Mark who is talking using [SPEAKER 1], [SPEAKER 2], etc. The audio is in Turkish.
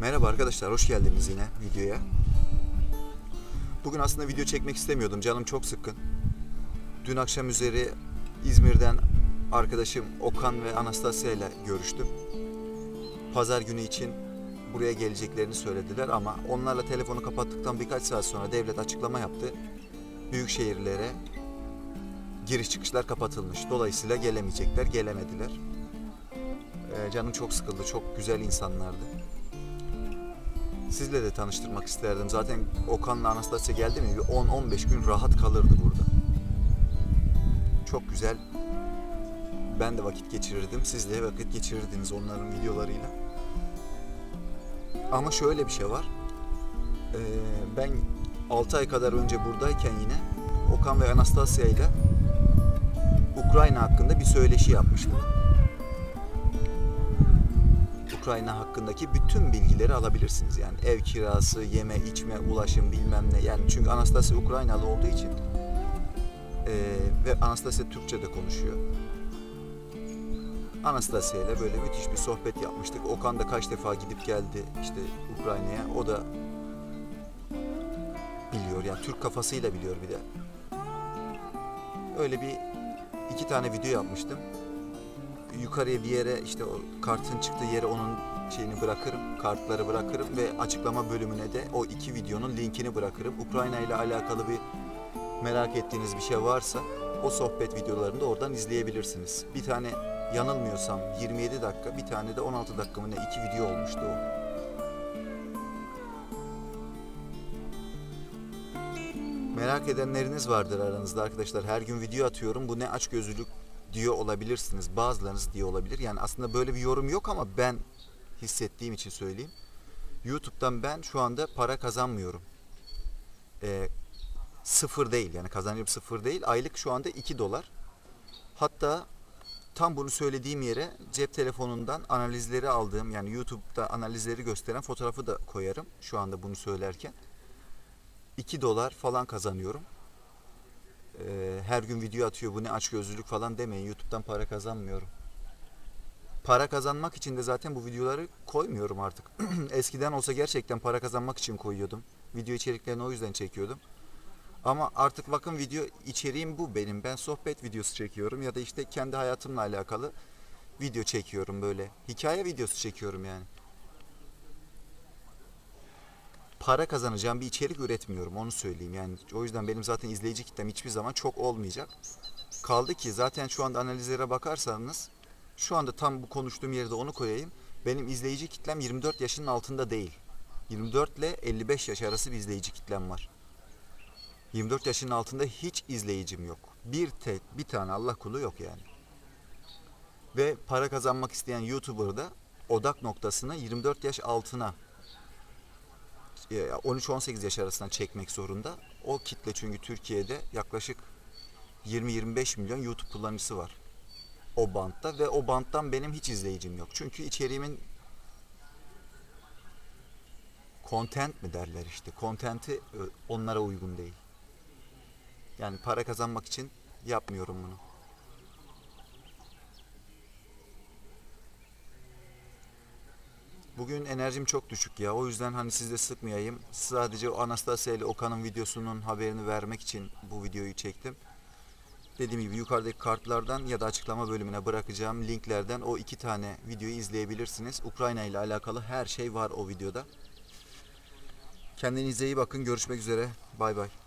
[SPEAKER 1] Merhaba arkadaşlar, hoş geldiniz yine videoya. Bugün aslında video çekmek istemiyordum, canım çok sıkkın. Dün akşam üzeri İzmir'den arkadaşım Okan ve Anastasia ile görüştüm. Pazar günü için buraya geleceklerini söylediler ama onlarla telefonu kapattıktan birkaç saat sonra devlet açıklama yaptı. Büyük şehirlere giriş çıkışlar kapatılmış. Dolayısıyla gelemeyecekler, gelemediler. Ee, canım çok sıkıldı, çok güzel insanlardı. Sizle de tanıştırmak isterdim. Zaten Okan'la Anastasia geldi mi bir 10-15 gün rahat kalırdı burada. Çok güzel. Ben de vakit geçirirdim. Siz de vakit geçirirdiniz onların videolarıyla. Ama şöyle bir şey var. Ee, ben 6 ay kadar önce buradayken yine Okan ve Anastasia ile Ukrayna hakkında bir söyleşi yapmıştık. Ukrayna hakkındaki bütün bilgileri alabilirsiniz. Yani ev kirası, yeme, içme, ulaşım bilmem ne. Yani çünkü Anastasia Ukraynalı olduğu için eee, ve Anastasia Türkçe de konuşuyor. Anastasia ile böyle müthiş bir sohbet yapmıştık. Okan da kaç defa gidip geldi işte Ukrayna'ya. O da biliyor yani Türk kafasıyla biliyor bir de. Öyle bir iki tane video yapmıştım yukarıya bir yere işte o kartın çıktığı yere onun şeyini bırakırım, kartları bırakırım ve açıklama bölümüne de o iki videonun linkini bırakırım. Ukrayna ile alakalı bir merak ettiğiniz bir şey varsa o sohbet videolarını da oradan izleyebilirsiniz. Bir tane yanılmıyorsam 27 dakika, bir tane de 16 dakika mı ne iki video olmuştu o. Merak edenleriniz vardır aranızda arkadaşlar. Her gün video atıyorum. Bu ne açgözlülük diyor olabilirsiniz. Bazılarınız diye olabilir. Yani aslında böyle bir yorum yok ama ben hissettiğim için söyleyeyim. YouTube'dan ben şu anda para kazanmıyorum. Ee, sıfır değil yani kazancım sıfır değil. Aylık şu anda 2 dolar. Hatta tam bunu söylediğim yere cep telefonundan analizleri aldığım yani YouTube'da analizleri gösteren fotoğrafı da koyarım şu anda bunu söylerken. 2 dolar falan kazanıyorum. Her gün video atıyor bu ne açgözlülük falan demeyin. YouTube'dan para kazanmıyorum. Para kazanmak için de zaten bu videoları koymuyorum artık. Eskiden olsa gerçekten para kazanmak için koyuyordum. Video içeriklerini o yüzden çekiyordum. Ama artık bakın video içeriğim bu benim. Ben sohbet videosu çekiyorum ya da işte kendi hayatımla alakalı video çekiyorum böyle. Hikaye videosu çekiyorum yani. Para kazanacağım bir içerik üretmiyorum onu söyleyeyim. Yani o yüzden benim zaten izleyici kitlem hiçbir zaman çok olmayacak. Kaldı ki zaten şu anda analizlere bakarsanız şu anda tam bu konuştuğum yerde onu koyayım. Benim izleyici kitlem 24 yaşının altında değil. 24 ile 55 yaş arası bir izleyici kitlem var. 24 yaşının altında hiç izleyicim yok. Bir tek bir tane Allah kulu yok yani. Ve para kazanmak isteyen YouTuber da odak noktasını 24 yaş altına 13-18 yaş arasına çekmek zorunda. O kitle çünkü Türkiye'de yaklaşık 20-25 milyon YouTube kullanıcısı var. O bantta ve o banttan benim hiç izleyicim yok. Çünkü içeriğimin content mi derler işte. Content'i e, onlara uygun değil. Yani para kazanmak için yapmıyorum bunu. Bugün enerjim çok düşük ya. O yüzden hani sizi de sıkmayayım. Sadece Anastasia ile Okan'ın videosunun haberini vermek için bu videoyu çektim. Dediğim gibi yukarıdaki kartlardan ya da açıklama bölümüne bırakacağım linklerden o iki tane videoyu izleyebilirsiniz. Ukrayna ile alakalı her şey var o videoda. Kendinize iyi bakın. Görüşmek üzere. Bay bay.